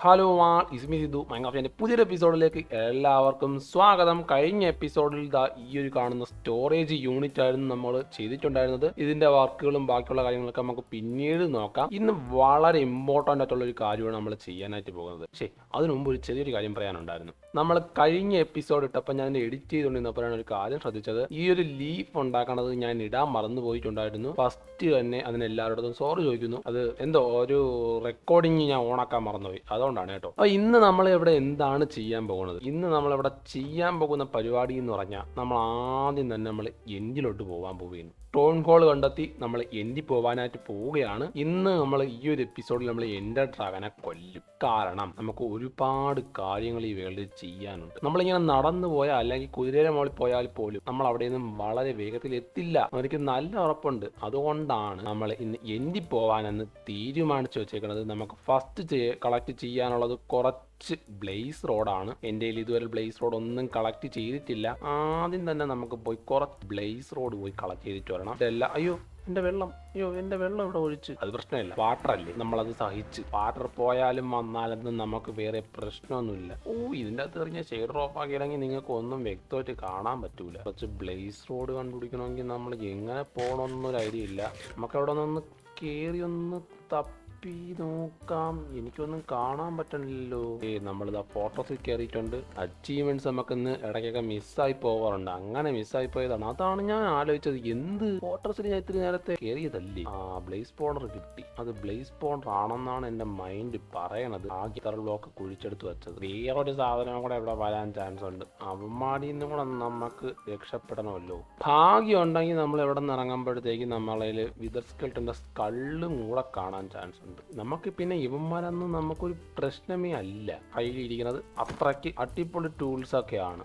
Hello ആ ഇസ്മി സിദ്ധു മൈൻക്രാഫ്റ്റിന്റെ പുതിയൊരു എപ്പിസോഡിലേക്ക് എല്ലാവർക്കും സ്വാഗതം. കഴിഞ്ഞ എപ്പിസോഡിൽ ദാ ഈ ഒരു കാണുന്ന സ്റ്റോറേജ് യൂണിറ്റ് ആയിരുന്നു നമ്മൾ ചെയ്തിട്ടുണ്ടായിരുന്നത്. ഇതിന്റെ വർക്കുകളും ബാക്കിയുള്ള കാര്യങ്ങളൊക്കെ നമുക്ക് പിന്നീട് നോക്കാം. ഇന്ന് വളരെ ഇമ്പോർട്ടന്റ് ആയിട്ടുള്ള ഒരു കാര്യമാണ് നമ്മൾ ചെയ്യാനായിട്ട് പോകുന്നത്. പക്ഷേ അതിനു മുമ്പ് ഒരു ചെറിയൊരു കാര്യം പറയാനുണ്ടായിരുന്നു. നമ്മൾ കഴിഞ്ഞ എപ്പിസോഡ് ഇട്ടപ്പോൾ ഞാൻ എഡിറ്റ് ചെയ്തുകൊണ്ടിരുന്നപ്പോഴാണ് ഒരു കാര്യം ശ്രദ്ധിച്ചത്. ഈ ഒരു ലീഫ് ഉണ്ടാക്കണത് ഞാൻ ഇടാൻ മറന്നു പോയിട്ടുണ്ടായിരുന്നു. ഫസ്റ്റ് തന്നെ അതിന് എല്ലാവരോടും സോറി ചോദിക്കുന്നു. അത് എന്തോ ഒരു റെക്കോർഡിങ് ഞാൻ ഓണാക്കാൻ മറന്നുപോയി. അതുകൊണ്ടാണ് കേട്ടോ. അപ്പോൾ ഇന്ന് നമ്മൾ ഇവിടെ എന്താണ് ചെയ്യാൻ പോകുന്നത്? ഇന്ന് നമ്മൾ ഇവിടെ ചെയ്യാൻ പോകുന്ന പരിപാടി എന്ന് പറഞ്ഞാൽ നമ്മൾ ആദ്യം തന്നെ നമ്മൾ എൻജിലോട്ട് പോകാൻ പോവുകയാണ്. ടോൺ കോൾ കണ്ടെത്തി നമ്മൾ എൻഡി പോവാനായിട്ട് പോവുകയാണ്. ഇന്ന് നമ്മൾ ഈ ഒരു എപ്പിസോഡിൽ നമ്മൾ എന്റെ ഡ്രാഗനെ കൊല്ലും. കാരണം നമുക്ക് ഒരുപാട് കാര്യങ്ങൾ ഈ വേൾഡിൽ ചെയ്യാനുണ്ട്. നമ്മളിങ്ങനെ നടന്നു പോയാൽ അല്ലെങ്കിൽ കുതിരയുടെ മുകളിൽ പോയാൽ പോലും നമ്മൾ അവിടെ നിന്നും വളരെ വേഗത്തിൽ എത്തില്ല. എനിക്ക് നല്ല ഉറപ്പുണ്ട്. അതുകൊണ്ടാണ് നമ്മൾ ഇന്ന് എൻഡി പോവാനെന്ന് തീരുമാനിച്ചു വെച്ചേക്കുന്നത് നമുക്ക് ഫസ്റ്റ് കളക്ട് ചെയ്യാനുള്ളത് കുറച്ച് ബ്ലേസ് റോഡാണ്. എന്റെ കയ്യിൽ ഇതുവരെ ബ്ലേസ് റോഡ് ഒന്നും കളക്ട് ചെയ്തിട്ടില്ല. ആദ്യം തന്നെ നമുക്ക് പോയി കുറച്ച് ബ്ലേസ് റോഡ് പോയി കളക്ട് ചെയ്തിട്ട് വരണം. ഇതെല്ലാം അയ്യോ എന്റെ വെള്ളം അയ്യോ എന്റെ വെള്ളം ഇവിടെ ഒഴിച്ച്. അത് പ്രശ്നമില്ല. വാട്ടർ അല്ലേ? നമ്മളത് സഹിച്ച്. വാട്ടർ പോയാലും വന്നാലും നമുക്ക് വേറെ പ്രശ്നമൊന്നുമില്ല. ഓ ഇതിന്റെ അകത്ത് എറിഞ്ഞ ഷെയ്ഡ് ഓഫ് ആക്കിയില്ലെങ്കിൽ നിങ്ങൾക്ക് ഒന്നും വ്യക്തമായിട്ട് കാണാൻ പറ്റൂല. കുറച്ച് ബ്ലേസ് റോഡ് കണ്ടുപിടിക്കണമെങ്കിൽ നമ്മൾ എങ്ങനെ പോകണമെന്നൊരു ഐഡിയ ഇല്ല. നമുക്ക് അവിടെ നിന്ന് കയറി ഒന്ന് തപ്പി നോക്കാം. എനിക്കൊന്നും കാണാൻ പറ്റണില്ലല്ലോ. ഏ നമ്മളിതാ ഫോട്ടോസിൽ കയറിയിട്ടുണ്ട് അച്ചീവ്മെന്റ്സ് നമുക്ക് നമുക്കിന്ന് ഇടയ്ക്കൊക്കെ മിസ്സായി പോവാറുണ്ട്. അങ്ങനെ മിസ്സായി പോയതാണ്. അതാണ് ഞാൻ ആലോചിച്ചത്. എന്ത്? ഫോട്ടോസിൽ ഞാൻ ഇത്ര നേരത്തെ കയറിയതല്ലേ ആ ബ്ലേസ് പോണർ കിട്ടി. അത് ബ്ലേസ് പോണർ ആണെന്നാണ് എന്റെ മൈൻഡ് പറയണത്. ആ ഗിത്തർ ബ്ലോക്ക് കുഴിച്ചെടുത്ത് വെച്ചത്. ഒരു സാധനം കൂടെ ഇവിടെ വരാൻ ചാൻസ് ഉണ്ട്. അവന്മാടിയിൽ നിന്നും കൂടെ നമുക്ക് രക്ഷപ്പെടണമല്ലോ. ഭാഗ്യം ഉണ്ടെങ്കിൽ നമ്മൾ എവിടെ നിന്ന് ഇറങ്ങുമ്പോഴത്തേക്ക് നമ്മളതിൽ വിതർ സ്കെൽട്ടിന്റെ സ്കള്ളും കൂടെ കാണാൻ ചാൻസ് ഉണ്ട്. നമുക്ക് പിന്നെ ഇവന്മാരൊന്നും നമുക്കൊരു പ്രശ്നമേ അല്ല. കയ്യിലിരിക്കുന്നത് അത്രയ്ക്ക് അടിപൊളി ടൂൾസ് ഒക്കെയാണ്.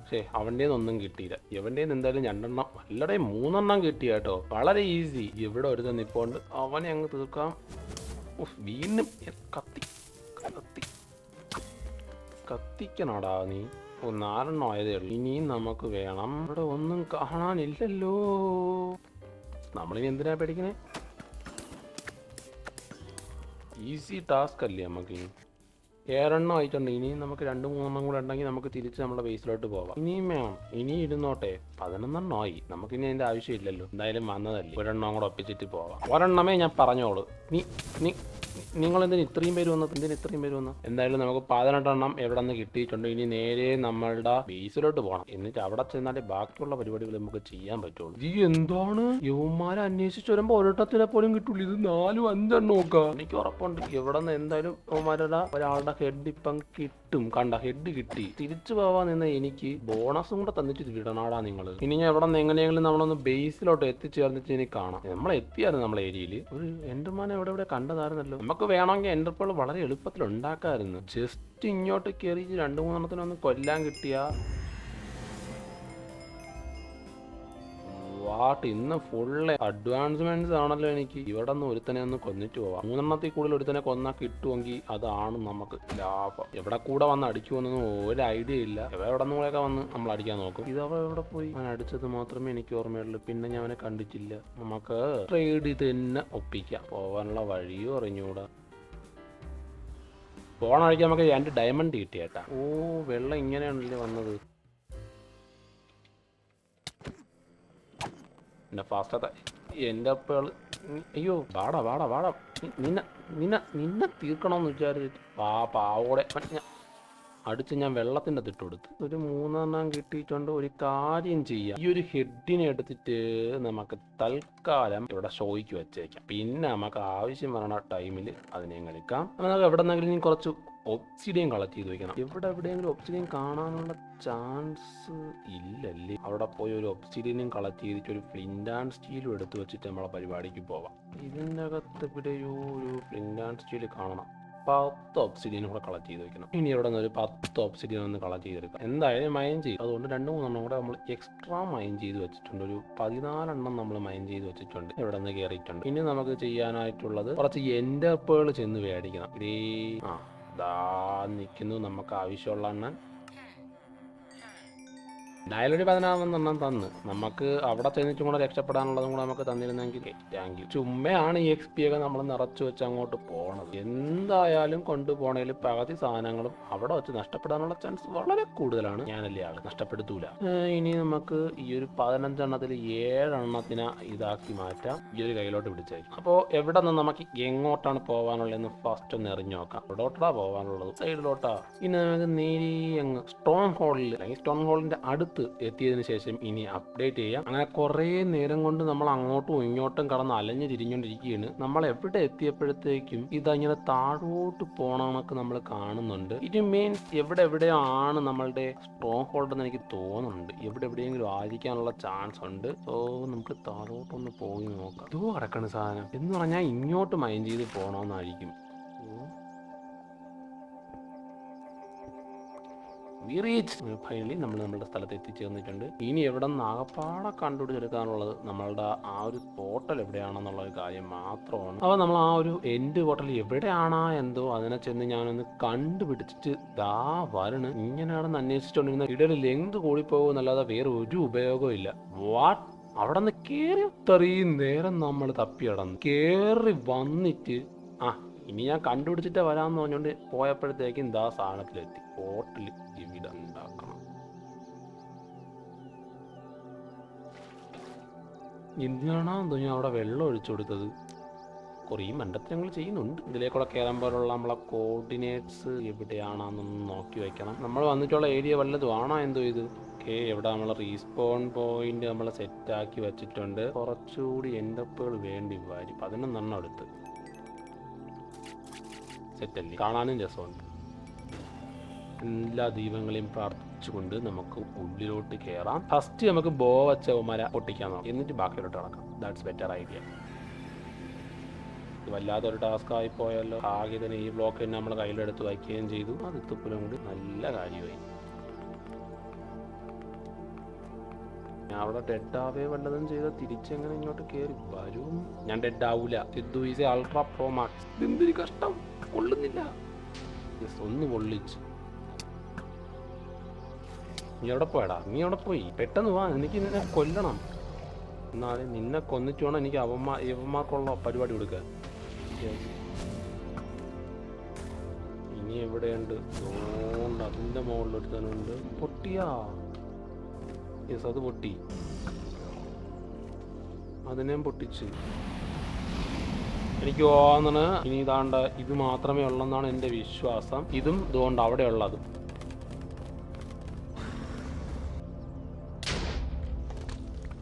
പക്ഷേ അവന്റെ ഒന്നും കിട്ടിയില്ല. ഇവന്റെ എന്തായാലും രണ്ടെണ്ണം അല്ലടെ മൂന്നെണ്ണം കിട്ടി കേട്ടോ. വളരെ ഈസി ഇവിടെ ഒരു നിപ്പോണ്ട്. അവനെ അങ്ങ് തീർക്കാം. വീണ്ടും കത്തി കത്തി കത്തിക്കണോടാ നീ. ഓ നാലെണ്ണം ആയതേ ഉള്ളൂ. ഇനിയും നമുക്ക് വേണം. ഇവിടെ ഒന്നും കാണാനില്ലല്ലോ. നമ്മളിനി എന്തിനാ പേടിക്കണേ? ഈസി ടാസ്ക് അല്ലേ നമുക്ക് ഏഴെണ്ണം ആയിട്ടുണ്ട്. ഇനിയും നമുക്ക് രണ്ട് മൂന്നെണ്ണം കൂടെ ഉണ്ടെങ്കിൽ നമുക്ക് തിരിച്ച് നമ്മുടെ ബേസിലോട്ട് പോവാം. ഇനിയും വേണം. ഇനി ഇരുന്നോട്ടെ. പതിനൊന്നെണ്ണം ആയി. നമുക്ക് ഇനി അതിന്റെ ആവശ്യമില്ലല്ലോ. എന്തായാലും വന്നതല്ലേ. ഒരെണ്ണം കൂടെ ഒപ്പിച്ചിട്ട് പോവാം. ഒരെണ്ണമേ ഞാൻ പറഞ്ഞോളൂ. നീ നീ നിങ്ങൾ എന്തിനു ഇത്രയും പേര് വന്നത് എന്തിനു ഇത്രയും പേര് വന്നു? എന്തായാലും നമുക്ക് പതിനെട്ടെണ്ണം എവിടെ നിന്ന് കിട്ടിയിട്ടുണ്ട്? ഇനി നേരെ നമ്മളുടെ ബേസിലോട്ട് പോകണം എന്നിട്ട് അവിടെ ചെന്നാലേ ബാക്കിയുള്ള പരിപാടികൾ നമുക്ക് ചെയ്യാൻ പറ്റുള്ളൂ. ഈ എന്താണ്? യുവന്മാരെ അന്വേഷിച്ച് വരുമ്പോ ഒരിടത്തിനെ പോലും കിട്ടുള്ളൂ ഇത് നാലും അഞ്ചെണ്ണം നോക്കാം എനിക്ക് ഉറപ്പുണ്ട്. ഇവിടെ നിന്ന് എന്തായാലും യുവന്മാരുടെ ഒരാളുടെ ഹെഡ് ഇപ്പം കിട്ടും കണ്ട ഹെഡ് കിട്ടി. തിരിച്ചു പോവാൻ നിന്ന് എനിക്ക് ബോണസും കൂടെ തന്നിട്ട് വിടണാടാ നിങ്ങൾ ഇനി ഞാൻ എവിടെ നിന്ന് എങ്ങനെയെങ്കിലും നമ്മളൊന്ന് ബേസിലോട്ട് എത്തിച്ചേർന്നിട്ട് ഇനി കാണാം. നമ്മൾ എത്തിയായിരുന്നു നമ്മളെ ഏരിയയിൽ ഒരു എൻഡർമാനെ എവിടെ ഇവിടെ കണ്ടതായിരുന്നല്ലോ. നമുക്ക് വേണമെങ്കിൽ എന്റർപോൾ വളരെ എളുപ്പത്തിൽ ഉണ്ടാക്കാമായിരുന്നു ജസ്റ്റ് ഇങ്ങോട്ട് കയറി രണ്ട് മൂന്നെണ്ണത്തിനൊന്ന് കൊല്ലാൻ കിട്ടിയ വാട്ട്? ഇന്ന് ഫുള്ള് അഡ്വാൻസ്മെന്റ്സ് ആണല്ലോ എനിക്ക്. ഇവിടെ നിന്ന് ഒരുത്തനെ ഒന്ന് കൊന്നിട്ട് പോവാം. മൂന്നെണ്ണത്തിൽ കൂടുതൽ ഒരുത്തനെ കൊന്നാൽ കിട്ടുമെങ്കിൽ അതാണ് നമുക്ക് ലാഭം. എവിടെ കൂടെ വന്ന് അടിക്കുമെന്നൊന്നും ഒരു ഐഡിയ ഇല്ല. എവിടെ നിന്നൊക്കെ വന്ന് നമ്മൾ അടിക്കാൻ നോക്കും. ഇത് അവ എവിടെ പോയി? ഞാൻ അടിച്ചത് മാത്രമേ എനിക്ക് ഓർമ്മയുള്ളൂ. പിന്നെ ഞാൻ അവനെ കണ്ടിട്ടില്ല. നമുക്ക് ട്രേഡ് തന്നെ ഒപ്പിക്കാം. പോവാനുള്ള വഴിയും അറിഞ്ഞൂടാ. പോണ വഴിക്ക് നമുക്ക് രണ്ട് ഡയമണ്ട് കിട്ടിയേട്ടാ. ഓ വെള്ളം ഇങ്ങനെയാണല്ലേ വന്നത്. എന്റെ ഫാസ്റ്റത്തെ എന്റെ അപ്പോൾ അയ്യോ വാടാ വാടാ വാടാ. നിന്ന നിന്നെ നിന്നെ തീർക്കണമെന്ന് വിചാരിച്ചിട്ട് പാ പാവോടെ. അടിച്ച് ഞാൻ വെള്ളത്തിന്റെ തിട്ട് കൊടുത്തു ഒരു മൂന്നെണ്ണം കിട്ടിയിട്ടുണ്ട്. ഒരു കാര്യം ചെയ്യാം. ഈ ഒരു ഹെഡിനെ എടുത്തിട്ട് നമുക്ക് തൽക്കാലം ഇവിടെ ഷോയ്ക്ക് വെച്ചേക്കാം. പിന്നെ നമുക്ക് ആവശ്യം വരണ ടൈമിൽ അതിനെ കളിക്കാം നമുക്ക് എവിടെ നിന്നെങ്കിലും കുറച്ച് ഒബ്സിഡിയം കളക്ട് ചെയ്ത് വെക്കണം. എവിടെ എവിടെയെങ്കിലും ഒബ്സിഡിയം കാണാനുള്ള ചാൻസ് ഇല്ലല്ലേ? അവിടെ പോയി ഒരു ഒബ്സിഡിയനും കളക്ട് ചെയ്തിട്ട് ഒരു ഫ്ലിന്റ് ആൻഡ് സ്റ്റീലും എടുത്തു വെച്ചിട്ട് നമ്മളെ പരിപാടിക്ക് പോവാം. ഇതിന്റെ അകത്ത് ഇവിടെയോ ഒരു ഫ്ലിന്റ് ആൻഡ് സ്റ്റീൽ കാണണം. പത്ത് ഒബ്സിഡിയനും കൂടെ കളക്ട് ചെയ്ത് വെക്കണം. ഇനി ഇവിടെ നിന്ന് ഒരു പത്ത് ഒബ്സിഡിയൻ ഒന്ന് കളക്ട് ചെയ്തെടുക്കാം. എന്തായാലും മൈൻ ചെയ്യും അതുകൊണ്ട് രണ്ട് മൂന്നെണ്ണം കൂടെ നമ്മൾ എക്സ്ട്രാ മൈൻ ചെയ്ത് വെച്ചിട്ടുണ്ട്. ഒരു പതിനാലെണ്ണം നമ്മൾ മൈൻ ചെയ്ത് വെച്ചിട്ടുണ്ട്. ഇവിടെ നിന്ന് കയറിയിട്ടുണ്ട് ഇനി നമുക്ക് ചെയ്യാനായിട്ടുള്ളത് കുറച്ച് എന്റർപ്പേൾ ചെന്ന് മേടിക്കണം. ഇതേ ആ. ദാ നിൽക്കുന്നു നമുക്ക് ആവശ്യമുള്ള എണ്ണൻ എന്തായാലും ഒരു പതിനാറെണ്ണം തന്ന്. നമുക്ക് അവിടെ ചെന്നിട്ടും കൂടെ രക്ഷപ്പെടാനുള്ളതും കൂടെ നമുക്ക് തന്നിരുന്നെങ്കിൽ താങ്ക് ചുമ്മയാണ് ഈ എക്സ് പി ഒക്കെ നമ്മൾ നിറച്ചു വെച്ച് അങ്ങോട്ട് പോണത്. എന്തായാലും കൊണ്ടുപോണേൽ പകുതി സാധനങ്ങളും അവിടെ വെച്ച് നഷ്ടപ്പെടാനുള്ള ചാൻസ് വളരെ കൂടുതലാണ്. ഞാനല്ലേ ആൾ. നഷ്ടപ്പെടുത്തൂല. ഇനി നമുക്ക് ഈ ഒരു പതിനഞ്ചെണ്ണത്തിൽ ഏഴെണ്ണത്തിനെ ഇതാക്കി മാറ്റാം. ഈ ഒരു കയ്യിലോട്ട് പിടിച്ചായിരിക്കും. അപ്പോൾ എവിടെ നിന്ന് നമുക്ക് എങ്ങോട്ടാണ് പോകാനുള്ളതെന്ന് ഫസ്റ്റ് ഒന്ന് എറിഞ്ഞു നോക്കാം. എവിടോട്ടാ പോകാനുള്ളത് സൈഡിലോട്ടാ ഇനി നമുക്ക് നേരി അങ്ങ് സ്ട്രോങ് ഹോളിൽ അല്ലെങ്കിൽ സ്ട്രോങ് ഹോളിന്റെ അടുത്ത് എത്തിയതിനു ശേഷം ഇനി അപ്ഡേറ്റ് ചെയ്യാം. അങ്ങനെ കുറേ നേരം കൊണ്ട് നമ്മൾ അങ്ങോട്ടും ഇങ്ങോട്ടും കടന്ന് അലഞ്ഞു തിരിഞ്ഞുകൊണ്ടിരിക്കുകയാണ്. നമ്മൾ എവിടെ എത്തിയപ്പോഴത്തേക്കും ഇതങ്ങനെ താഴോട്ട് പോകണമെന്നൊക്കെ നമ്മൾ കാണുന്നുണ്ട്. ഇത് മീൻസ് എവിടെ എവിടെയാണ് നമ്മളുടെ സ്ട്രോങ് ഹോൾഡ് എന്ന് എനിക്ക് തോന്നുന്നുണ്ട്. എവിടെ എവിടെയെങ്കിലും ആയിരിക്കാനുള്ള ചാൻസ് ഉണ്ട്. സോ നമുക്ക് താഴോട്ടൊന്ന് പോയി നോക്കാം. ഇതോ കിടക്കണ സാധനം. എന്ന് പറഞ്ഞാൽ ഇങ്ങോട്ട് മൈൻഡ് ചെയ്ത് പോകണമെന്നായിരിക്കും വി റീച്ച് ഫൈനലി നമ്മൾ നമ്മുടെ സ്ഥലത്ത് എത്തിച്ചേർന്നിട്ടുണ്ട് ഇനി എവിടെ നിന്ന് ആകപ്പാടെ കണ്ടുപിടിച്ചെടുക്കാനുള്ളത് നമ്മളുടെ ആ ഒരു പോർട്ടൽ എവിടെയാണെന്നുള്ള ഒരു കാര്യം മാത്രമാണ്. അപ്പോൾ നമ്മൾ ആ ഒരു എൻഡ് പോർട്ടൽ എവിടെയാണ് എന്തോ അതിനെ ചെന്ന് ഞാനൊന്ന് കണ്ടുപിടിച്ചിട്ട് ദാ വരണ്. ഇങ്ങനെയാണെന്ന് അന്വേഷിച്ചുകൊണ്ടിരുന്ന ഇടയിൽ ലെങ്ത് കൂടിപ്പോകുന്നല്ലാതെ വേറെ ഒരു ഉപയോഗവും ഇല്ല. വാട്ട് അവിടെ നിന്ന് കയറി ഇത്രയും നേരം നമ്മൾ തപ്പിയടന്ന് കയറി വന്നിട്ട് ആ ഇനി ഞാൻ കണ്ടുപിടിച്ചിട്ട് വരാമെന്ന് പറഞ്ഞുകൊണ്ട് പോയപ്പോഴത്തേക്കും ദാ സാധനത്തിലെത്തി. പോർട്ടിൽ ഇവിടെ ഉണ്ടാക്കണം. എന്തിനാണോ എന്തോ ഞാൻ അവിടെ വെള്ളം ഒഴിച്ചു കൊടുത്തത്? കുറേ മണ്ടത്തരങ്ങൾ ചെയ്യുന്നുണ്ട്. ഇതിലേക്കൂടെ പോലുള്ള നമ്മളെ കോർഡിനേറ്റ്സ് എവിടെയാണെന്നൊന്ന് നോക്കി വയ്ക്കണം നമ്മൾ വന്നിട്ടുള്ള ഏരിയ വല്ലതും ആണോ എന്തോ ഇത്? ഓക്കെ ഇവിടെ നമ്മൾ റീസ്പോൺ പോയിന്റ് നമ്മൾ സെറ്റാക്കി വെച്ചിട്ടുണ്ട്. കുറച്ചുകൂടി എൻഡപ്പുകൾ വേണ്ടി വരും. പതിനൊന്നെണ്ണം എടുത്ത്. സെറ്റല്ലേ കാണാനും രസമുണ്ട്. എല്ലാ ദീപങ്ങളെയും പ്രാർത്ഥിച്ചുകൊണ്ട് നമുക്ക് ഉള്ളിലോട്ട് കയറാം ഫസ്റ്റ് നമുക്ക് ബോ വച്ച മര പൊട്ടിക്കാൻ നോക്കാം. എന്നിട്ട് ബാക്കിയിലോട്ട് നടക്കാം. ദാറ്റ്സ് ബെറ്റർ ഐഡിയ വല്ലാത്തൊരു ടാസ്ക് ആയി പോയല്ലോ. ആകെ തന്നെ ഈ ബ്ലോക്ക് തന്നെ നമ്മൾ കയ്യിലെടുത്ത് വയ്ക്കുകയും ചെയ്തു. അത് തുപ്പലും കൂടി നല്ല കാര്യമായി. ഞാൻ അവിടെ ഡെഡ് ആവേ വല്ലതും ചെയ്ത തിരിച്ചെങ്ങനെ ഇങ്ങോട്ട് കയറി വരും ഞാൻ ഡെഡ് ആവൂല Sidhu is ultra pro max എന്തൊരു കഷ്ടം കൊള്ളുന്നില്ല ഒന്ന് പൊള്ളിച്ചു നീ എവിടെ പോയടാ നീ എവിടെ പോയി പെട്ടെന്ന് വാ എനിക്ക് നിന്നെ കൊല്ലണം എന്നാലും നിന്നെ കൊന്നിട്ട് വേണം എനിക്ക് അവന്മാർ ഇവന്മാർക്കുള്ള പരിപാടി കൊടുക്കാൻ. ഇനി എവിടെയുണ്ട് അതുകൊണ്ട് അതിന്റെ മുകളിലൊരുത്തനുണ്ട് പൊട്ടിയാ യെസ് അത് പൊട്ടി. അതിനെയും പൊട്ടിച്ച്. എനിക്ക് തോന്നണ് ഇനി ഇതാണ്ട് ഇത് മാത്രമേ ഉള്ളെന്നാണ് എന്റെ വിശ്വാസം. ഇതും ഇതുകൊണ്ട് അവിടെ ഉള്ളതും.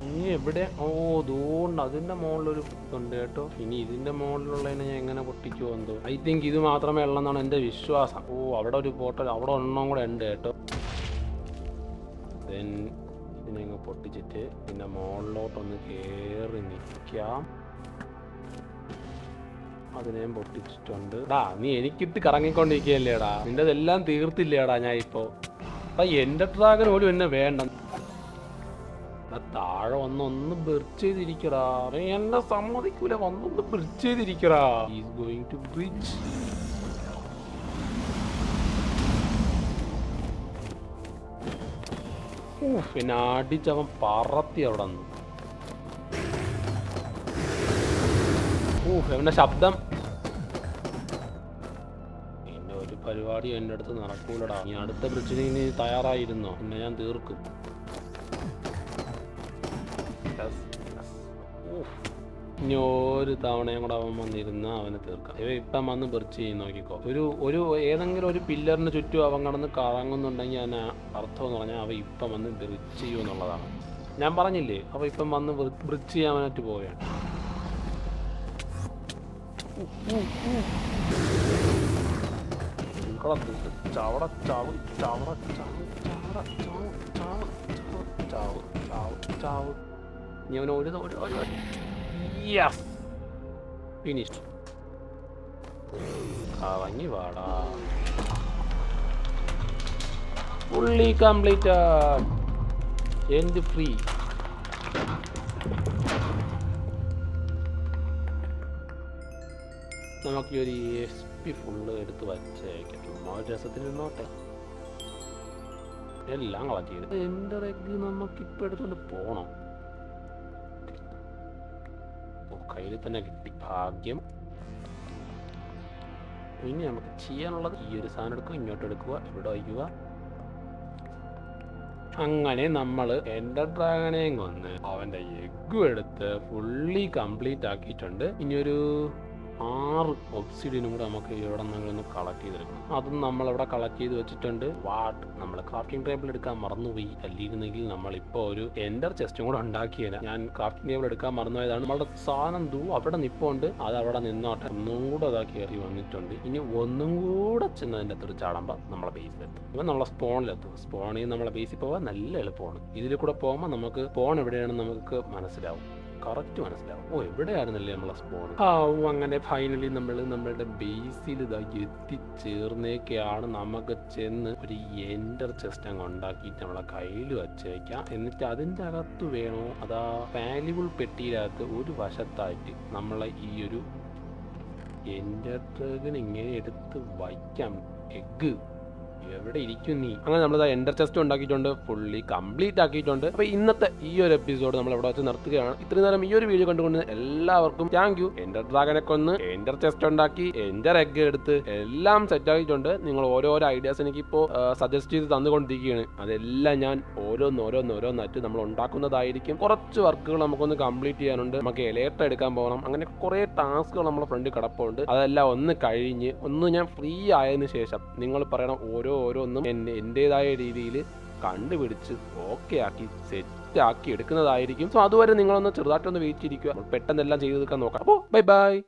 ഇനി എവിടെ? ഓ ഇതുകൊണ്ട് അതിന്റെ മുകളിലൊരു ഇതുണ്ട് കേട്ടോ. ഇനി ഇതിന്റെ മുകളിലുള്ളതിനെ ഞാൻ എങ്ങനെ പൊട്ടിക്കുമോ എന്തോ. ഐ തിങ്ക് ഇത് മാത്രമേ ഉള്ളെന്നാണ് എന്റെ വിശ്വാസം. ഓ അവിടെ ഒരു പോട്ടൽ അവിടെ ഒന്നും കൂടെ ഉണ്ട് കേട്ടോ. പൊട്ടിച്ചിട്ട് പിന്നെ മുകളിലോട്ടൊന്ന് കയറി നിൽക്കാം. അതിനെയും പൊട്ടിച്ചിട്ടുണ്ട്. ഡാ നീ എനിക്കിട്ട് കറങ്ങിക്കൊണ്ടിരിക്കുകയല്ലേടാ? നിന്റെതെല്ലാം തീർത്തില്ലേടാ ഞാൻ ഇപ്പോ. അപ്പം എന്റെ ഡ്രാഗൻ പോലും എന്നെ വേണ്ട. താഴെ വന്നൊന്ന് ബെർച്ച് ചെയ്തിരിക്കടാ. എന്നെ സമ്മതിക്കൂല. വന്നൊന്ന് ബ്രിഡ് ചെയ്തിരിക്കടാ. ഗോയിങ് ടു ബ്രിഡ്ജ് പിന്നെ അടിച്ചവൻ പറത്തി അവിടെ നിന്ന്. ഊഹ് ശബ്ദം. പിന്നെ ഒരു പരിപാടി എന്റെ അടുത്ത് നടക്കൂലടാ. നീ അടുത്ത ബ്രിഡ്ജിന് ഇനി തയ്യാറായിരുന്നോ? പിന്നെ ഞാൻ തീർക്കും. ഇനി ഒരു തവണയും കൂടെ അവൻ വന്നിരുന്ന അവനെ തീർക്കാം. ഇവ ഇപ്പം വന്ന് ബെർച്ച് ചെയ്യും നോക്കിക്കോ. ഒരു ഒരു ഏതെങ്കിലും ഒരു പില്ലറിന് ചുറ്റും അവൻ കടന്ന് കറങ്ങുന്നുണ്ടെങ്കിൽ അതിന് അർത്ഥം എന്ന് പറഞ്ഞാൽ അവ ഇപ്പം വന്ന് ബെർച്ച് ബ്രിഡ്ജ് ചെയ്യുമെന്നുള്ളതാണ് ഞാൻ പറഞ്ഞില്ലേ അവ ഇപ്പം വന്ന് ബ്രിഡ്ജ് ചെയ്യാനായിട്ട് പോവുകയാണ്. ചവട ചാവ് ചവട ചാവ് ചവട ചാവ് ചാവ് ചാവ് ചാവ് ചാവ് ചാവ് ഇനി ഒരു ഒരു ഒരു യെസ് ഫിനിഷ് അവങ്ങി വാടാ. ഫുള്ളി കംപ്ലീറ്റ് എന്ത് ഫ്രീ നമുക്ക് ഒരു എസ് പി ഫുള്ള് എടുത്ത് വച്ചേക്കാം ചുമ്മാ ഒരു നിന്നോട്ടെ. എല്ലാം കളക്ട് ചെയ്ത് എന്റെ റെഗ് നമുക്ക് ഇപ്പം എടുത്തുകൊണ്ട് പോകണം കയ്യിൽ തന്നെ കിട്ടി ഭാഗ്യം. ഇനി നമുക്ക് ചെയ്യാനുള്ളത് ഈ ഒരു സാധനം എടുക്കുക ഇങ്ങോട്ട് എടുക്കുക ഇവിടെ വയ്ക്കുക. അങ്ങനെ നമ്മൾ എന്റെ ഡ്രാഗനെയും കൊന്ന് അവന്റെ എഗ്ഗും എടുത്ത് ഫുള്ളി കംപ്ലീറ്റ് ആക്കിയിട്ടുണ്ട്. ഇനിയൊരു ആറ് ഓക്സിഡിനും കൂടെ നമുക്ക് ഇവിടെ നിന്ന് കളക്ട് ചെയ്തെടുക്കണം. അതും നമ്മളിവിടെ കളക്ട് ചെയ്ത് വെച്ചിട്ടുണ്ട്. വാട്ട് നമ്മൾ ക്രാഫ്റ്റിംഗ് ടേബിൾ എടുക്കാൻ മറന്നുപോയി. അല്ലിരുന്നെങ്കിൽ നമ്മളിപ്പോൾ ഒരു എന്റർ ചെസ്റ്റും കൂടെ ഉണ്ടാക്കിയത് ഞാൻ ക്രാഫ്റ്റിംഗ് ടേബിൾ എടുക്കാൻ മറന്നുപോയതാണ്. നമ്മളുടെ സാധനം ദൂ അവിടെ നിപ്പുണ്ട്. അത് അവിടെ നിന്നോട്ടെ. ഒന്നും കൂടെ അതാ കയറി വന്നിട്ടുണ്ട്. ഇനി ഒന്നും കൂടെ ചെന്ന് അതിന്റെ അകത്തൊരു ചാടുമ്പോൾ നമ്മളെ ബേസിലെത്തും ഇപ്പം നമ്മളെ സ്പോണിലെത്തും സ്പോണിൽ നമ്മളെ ബേസിൽ പോകാൻ നല്ല എളുപ്പമാണ്. ഇതിൽ കൂടെ പോകുമ്പോൾ നമുക്ക് സ്പോൺ എവിടെയാണെന്ന് നമുക്ക് മനസ്സിലാവും. കറക്റ്റ് മനസ്സിലാവും. ഓ എവിടെയായിരുന്നല്ലേ നമ്മളെ സ്പോൺ ആ അങ്ങനെ ഫൈനലി നമ്മൾ നമ്മളുടെ ബേസിൽ ഇതാ എത്തിച്ചേർന്നേക്കാണ് നമുക്ക് ചെന്ന് ഒരു എന്റർ ചെസ്റ്റ് അങ്ങ് ഉണ്ടാക്കിയിട്ട് നമ്മളെ കയ്യിൽ വെച്ച് വയ്ക്കാം എന്നിട്ട് അതിന്റെ അകത്ത് വേണോ? അതാ വാല്യുബിൾ പെട്ടിയിലകത്ത് ഒരു വശത്തായിട്ട് നമ്മളെ ഈ ഒരു എന്റർ ഡ്രഗൻ ഇങ്ങനെ എടുത്ത് വയ്ക്കാം. എഗ്ഗ് എവിടെ ഇരിക്കും നീ? അങ്ങനെ നമ്മൾ എന്റർ ചെസ്റ്റ് ഉണ്ടാക്കിയിട്ടുണ്ട് ഫുള്ളി കംപ്ലീറ്റ് ആക്കിയിട്ടുണ്ട്. അപ്പോൾ ഇന്നത്തെ ഈ ഒരു എപ്പിസോഡ് നമ്മൾ ഇവിടെ വെച്ച് നിർത്തുകയാണ്. ഇത്രയും നേരം ഈ ഒരു വീഡിയോ കണ്ടുകൊണ്ട് എല്ലാവർക്കും താങ്ക് യു എന്റർ ഡ്രാഗനെ കൊന്ന് എന്റർ ചെസ്റ്റ് ഉണ്ടാക്കി എന്റർ എഗ് എടുത്ത് എല്ലാം സെറ്റ് ആക്കിയിട്ടുണ്ട്. നിങ്ങൾ ഓരോരോ ഐഡിയാസ് എനിക്കിപ്പോൾ സജസ്റ്റ് ചെയ്ത് തന്നുകൊണ്ടിരിക്കുകയാണ്. അതെല്ലാം ഞാൻ ഓരോന്ന് ഓരോന്ന് ഓരോന്നായിട്ട് നമ്മൾ ഉണ്ടാക്കുന്നതായിരിക്കും. കുറച്ച് വർക്കുകൾ നമുക്കൊന്ന് കംപ്ലീറ്റ് ചെയ്യാനുണ്ട്. നമുക്ക് എലേറ്റർ എടുക്കാൻ പോകണം. അങ്ങനെ കുറേ ടാസ്കുകൾ നമ്മുടെ ഫ്രണ്ട് കിടപ്പുണ്ട്. അതെല്ലാം ഒന്ന് കഴിഞ്ഞ് ഒന്ന് ഞാൻ ഫ്രീ ആയതിനു ശേഷം നിങ്ങൾ പറയണം ഓരോ ഓരോന്നും എന്റെ രീതിയിൽ കണ്ടുപിടിച്ച് ഓക്കെ ആക്കി സെറ്റ് ആക്കി എടുക്കുന്നതായിരിക്കും. സോ അതുവരെ നിങ്ങളൊന്ന് ചെറുതായിട്ടൊന്ന് വെയിറ്റ് ഇരിക്കുക. പെട്ടെന്നെല്ലാം ചെയ്ത് തീർക്കാൻ നോക്കാം. അപ്പോൾ ബൈ ബൈ